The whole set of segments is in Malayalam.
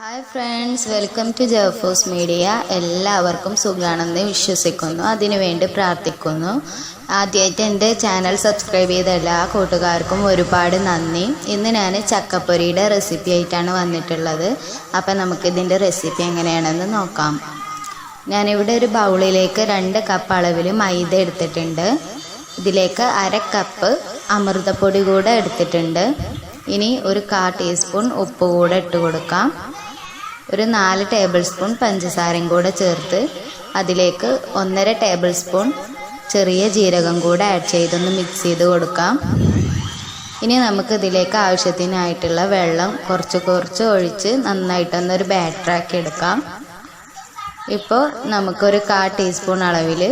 ഹായ് ഫ്രണ്ട്സ് വെൽക്കം ടു ജർഫോസ് മീഡിയ എല്ലാവർക്കും സുഖാണെന്ന് വിശ്വസിക്കുന്നു. അതിനുവേണ്ടി പ്രാർത്ഥിക്കുന്നു. ആദ്യമായിട്ട് എന്റെ ചാനൽ സബ്സ്ക്രൈബ് ചെയ്ത എല്ലാ കൂട്ടുകാർക്കും ഒരുപാട് നന്ദി. ഇന്ന് ഞാൻ ചക്കപ്പൊരിയുടെ റെസിപ്പി ആയിട്ടാണ് വന്നിട്ടുള്ളത്. അപ്പം നമുക്കിതിന്റെ റെസിപ്പി എങ്ങനെയാണെന്ന് നോക്കാം. ഞാനിവിടെ ഒരു ബൗളിലേക്ക് രണ്ട് കപ്പ് അളവിൽ മൈദ എടുത്തിട്ടുണ്ട്. ഇതിലേക്ക് അര കപ്പ് അമൃതപ്പൊടി കൂടെ എടുത്തിട്ടുണ്ട്. ഇനി ഒരു കാ ടീസ്പൂൺ ഉപ്പ് കൂടെ ഇട്ട് കൊടുക്കാം. ഒരു നാല് ടേബിൾ സ്പൂൺ പഞ്ചസാരയും കൂടെ ചേർത്ത് അതിലേക്ക് ഒന്നര ടേബിൾ സ്പൂൺ ചെറിയ ജീരകം കൂടെ ആഡ് ചെയ്തൊന്ന് മിക്സ് ചെയ്ത് കൊടുക്കാം. ഇനി നമുക്ക് ഇതിലേക്ക് ആവശ്യത്തിനായിട്ടുള്ള വെള്ളം കുറച്ച് കുറച്ച് ഒഴിച്ച് നന്നായിട്ടൊന്നൊരു ബാറ്ററാക്കി എടുക്കാം. ഇപ്പോൾ നമുക്കൊരു കാ ടീസ്പൂൺ അളവിൽ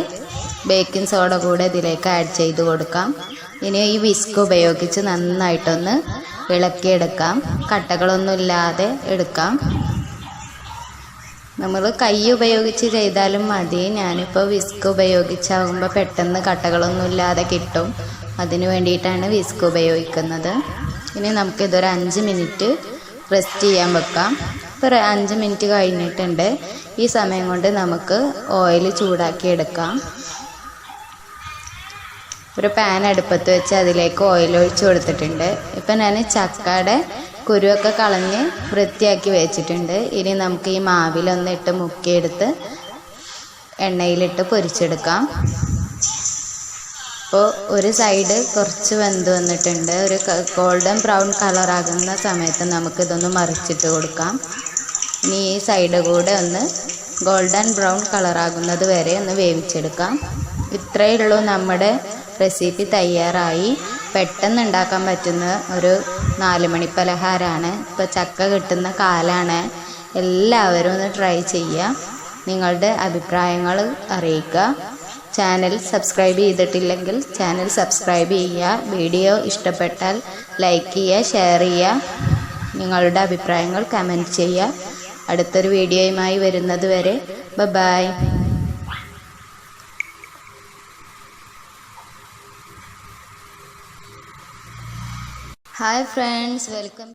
ബേക്കിംഗ് സോഡ കൂടെ ഇതിലേക്ക് ആഡ് ചെയ്ത് കൊടുക്കാം. ഇനി ഈ വിസ്ക് ഉപയോഗിച്ച് നന്നായിട്ടൊന്ന് ഇളക്കിയെടുക്കാം. കട്ടകളൊന്നും ഇല്ലാതെ എടുക്കാം. നമ്മൾ കൈ ഉപയോഗിച്ച് ചെയ്താലും മതി. ഞാനിപ്പോൾ വിസ്ക് ഉപയോഗിച്ചാകുമ്പോൾ പെട്ടെന്ന് കട്ടകളൊന്നും ഇല്ലാതെ കിട്ടും. അതിന് വേണ്ടിയിട്ടാണ് വിസ്ക് ഉപയോഗിക്കുന്നത്. ഇനി നമുക്കിതൊരു അഞ്ച് മിനിറ്റ് റെസ്റ്റ് ചെയ്യാൻ വെക്കാം. ഇപ്പോൾ അഞ്ച് മിനിറ്റ് കഴിഞ്ഞിട്ടുണ്ട്. ഈ സമയം കൊണ്ട് നമുക്ക് ഓയിൽ ചൂടാക്കി എടുക്കാം. ഒരു പാൻ അടുപ്പത്ത് വെച്ച് അതിലേക്ക് ഓയിൽ ഒഴിച്ച് കൊടുത്തിട്ടുണ്ട്. ഇപ്പം ഞാൻ ചക്കയുടെ കുരുവൊക്കെ കളഞ്ഞ് വൃത്തിയാക്കി വെച്ചിട്ടുണ്ട്. ഇനി നമുക്ക് ഈ മാവിലൊന്നിട്ട് മുക്കിയെടുത്ത് എണ്ണയിലിട്ട് പൊരിച്ചെടുക്കാം. അപ്പോൾ ഒരു സൈഡ് കുറച്ച് വെന്ത് വന്നിട്ടുണ്ട്. ഒരു ഗോൾഡൻ ബ്രൗൺ കളറാകുന്ന സമയത്ത് നമുക്കിതൊന്ന് മറിച്ചിട്ട് കൊടുക്കാം. ഇനി ഈ സൈഡ് കൂടെ ഒന്ന് ഗോൾഡൻ ബ്രൗൺ കളറാകുന്നത് വരെ ഒന്ന് വേവിച്ചെടുക്കാം. ഇത്രയേ ഉള്ളൂ നമ്മുടെ റെസിപ്പി തയ്യാറായി. പെട്ടെന്ന് ഉണ്ടാക്കാൻ പറ്റുന്ന ഒരു നാലുമണി പലഹാരമാണ് ഇപ്പോൾ ചക്ക കിട്ടുന്ന കാലാണ്. എല്ലാവരും ഒന്ന് ട്രൈ ചെയ്യുക. നിങ്ങളുടെ അഭിപ്രായങ്ങൾ അറിയിക്കുക. ചാനൽ സബ്സ്ക്രൈബ് ചെയ്തിട്ടില്ലെങ്കിൽ ചാനൽ സബ്സ്ക്രൈബ് ചെയ്യുക. വീഡിയോ ഇഷ്ടപ്പെട്ടാൽ ലൈക്ക് ചെയ്യുക ഷെയർ ചെയ്യുക. നിങ്ങളുടെ അഭിപ്രായങ്ങൾ കമന്റ് ചെയ്യുക. അടുത്തൊരു വീഡിയോയുമായി വരുന്നത് വരെ ബൈ ഹായ് ഫ്രണ്ട്സ് വെൽക്കം